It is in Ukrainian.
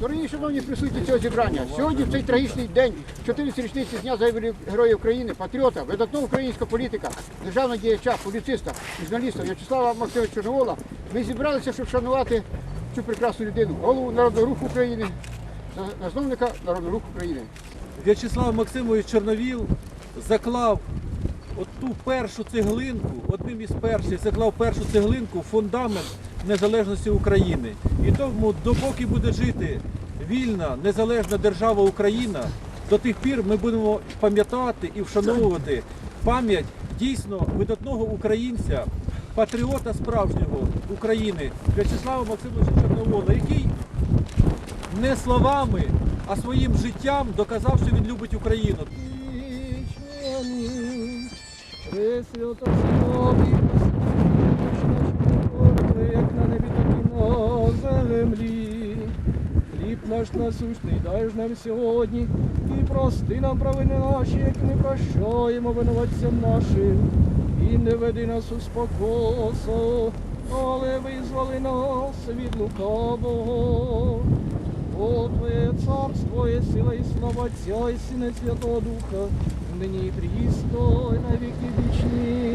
Дорогі шановні присутні цього зібрання, сьогодні в цей трагічний день, 14 річниці з дня загибелі Героя України, патріота, видатного українського політика, державного діяча, публіциста, журналіста В'ячеслава Максимовича Чорновола, ми зібралися, щоб шанувати цю прекрасну людину, голову Народного руху України, засновника Народного руху України. В'ячеслав Максимович Чорновіл заклав от ту першу цеглинку, одним із перших заклав першу цеглинку фундамент незалежності України. І тому, допоки буде жити вільна, незалежна держава Україна, до тих пір ми будемо пам'ятати і вшановувати пам'ять дійсно видатного українця, патріота справжнього України В'ячеслава Максимовича Чорновола, який не словами, а своїм життям доказав, що він любить Україну. Як на небі, так і на землі. Хліб наш насущний дай ж нам сьогодні, і прости нам провини наші, як ми прощаємо винуватцям нашим. І не веди нас у спокусу, але визволи нас від лукавого. Царство є сила и слава Отця и Сына, Святого Духа, ныне и і на веки вічні.